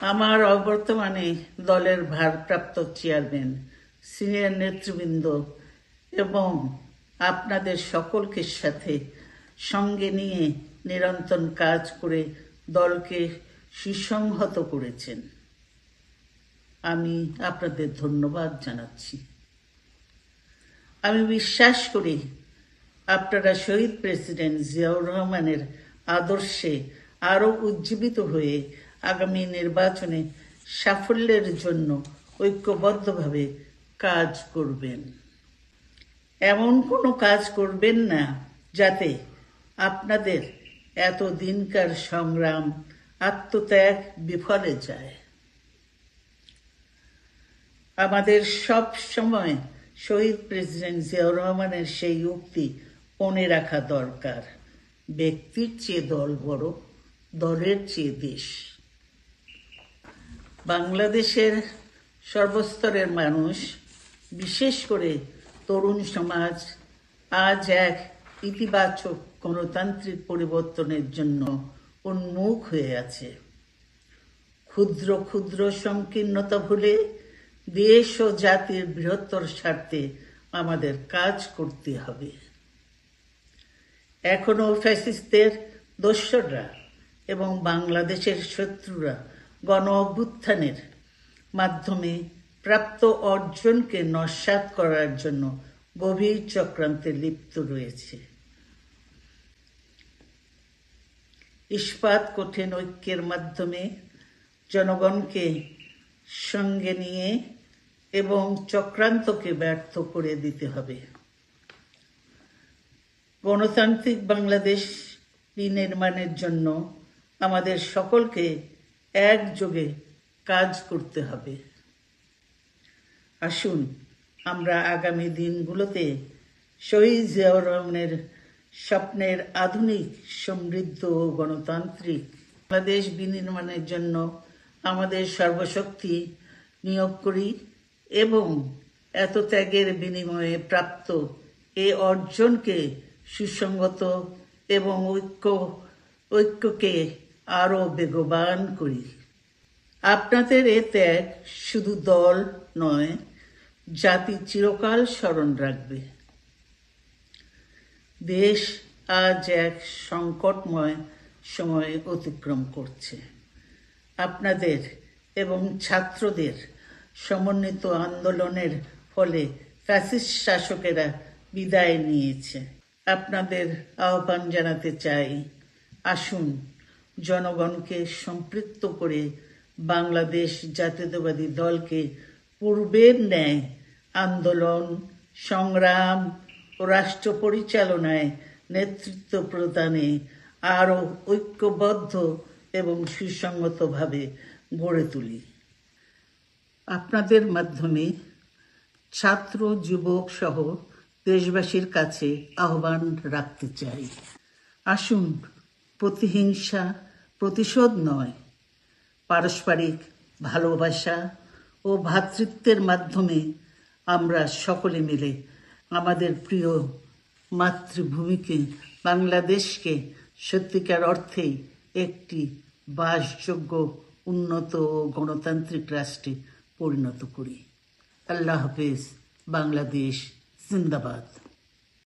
আমার অবর্তমানে দলের ভারপ্রাপ্ত চেয়ারম্যান, সিনিয়র নেতৃবৃন্দ এবং আপনাদের সকলকে সাথে সঙ্গে নিয়ে নিরন্তর কাজ করে দলকে সুসংহত করেছেন। আমি আপনাদের ধন্যবাদ জানাচ্ছি। আমি বিশ্বাস করি আপনারা শহীদ প্রেসিডেন্ট জিয়াউর রহমানের আদর্শে আরও উজ্জীবিত হয়ে আগামী নির্বাচনে সাফল্যের জন্য ঐক্যবদ্ধভাবে কাজ করবেন। এমন কোনো কাজ করবেন না যাতে আপনাদের এত দিনকার সংগ্রাম আত্মত্যাগ বিফলে যায়। আমাদের সব সময় শহীদ প্রেসিডেন্ট জিয়াউর রহমানের সেই উক্তি মনে রাখা দরকার। ব্যক্তির চেয়ে দল বড়, দলের চেয়ে দেশ বাংলাদেশের সর্বস্তরের মানুষ, বিশেষ করে তরুণ সমাজ, আজ এক ইতিবাচক গণতান্ত্রিক পরিবর্তনের জন্য উন্মুখ হয়ে আছে। ক্ষুদ্র ক্ষুদ্র সংকীর্ণতা ভুলে দেশ ও জাতির বৃহত্তর স্বার্থে আমাদের কাজ করতে হবে। এখনও ফ্যাসিস্টদের দোসররা এবং বাংলাদেশের শত্রুরা গণ অভ্যুত্থানের মাধ্যমে প্রাপ্ত অর্জনকে নস্বাত করার জন্য গভীর চক্রান্তে লিপ্ত রয়েছে। ইস্পাত কঠিন ঐক্যের মাধ্যমে জনগণকে সঙ্গে নিয়ে এবং চক্রান্তকে ব্যর্থ করে দিতে হবে। গণতান্ত্রিক বাংলাদেশ বিনির্মাণের জন্য আমাদের সকলকে একযোগে কাজ করতে হবে। আসুন, আমরা আগামী দিনগুলোতে শহীদ জিয়াউর রহমানের স্বপ্নের আধুনিক, সমৃদ্ধ ও গণতান্ত্রিক বাংলাদেশ বিনির্মাণের জন্য আমাদের সর্বশক্তি নিয়োগ করি এবং এত ত্যাগের বিনিময়ে প্রাপ্ত এ অর্জনকে সুসংগত এবং ঐক্য, ঐক্যকে আরও বেগবান করি। আপনাদের এ ত্যাগ শুধু দল নয়, জাতি চিরকাল স্মরণ রাখবে। দেশ আজ এক সংকটময় সময় অতিক্রম করছে। আপনাদের এবং ছাত্রদের সমন্বিত আন্দোলনের ফলে ফ্যাসিস্ট শাসকেরা বিদায় নিয়েছে। আপনাদের আহ্বান জানাতে চাই, আসুন জনগণকে সম্পৃক্ত করে বাংলাদেশ জাতীয়তাবাদী দলকে পূর্বের ন্যায় আন্দোলন, সংগ্রাম ও রাষ্ট্র পরিচালনায় নেতৃত্ব প্রদানে আরও ঐক্যবদ্ধ এবং সুসংগতভাবে গড়ে তুলি। আপনাদের মাধ্যমে ছাত্র, যুবক সহ দেশবাসীর কাছে আহ্বান রাখতে চাই। আসুন, প্রতিহিংসা প্রতিশোধ নয়। পারস্পরিক ভালোবাসা ও ভ্রাতৃত্বের মাধ্যমে আমরা সকলে মিলে আমাদের প্রিয় মাতৃভূমিকে, বাংলাদেশকে সত্যিকার অর্থেই একটি বাসযোগ্য, উন্নত ও গণতান্ত্রিক রাষ্ট্রে পরিণত করি। আল্লাহ হাফেজ, বাংলাদেশ জিন্দাবাদ।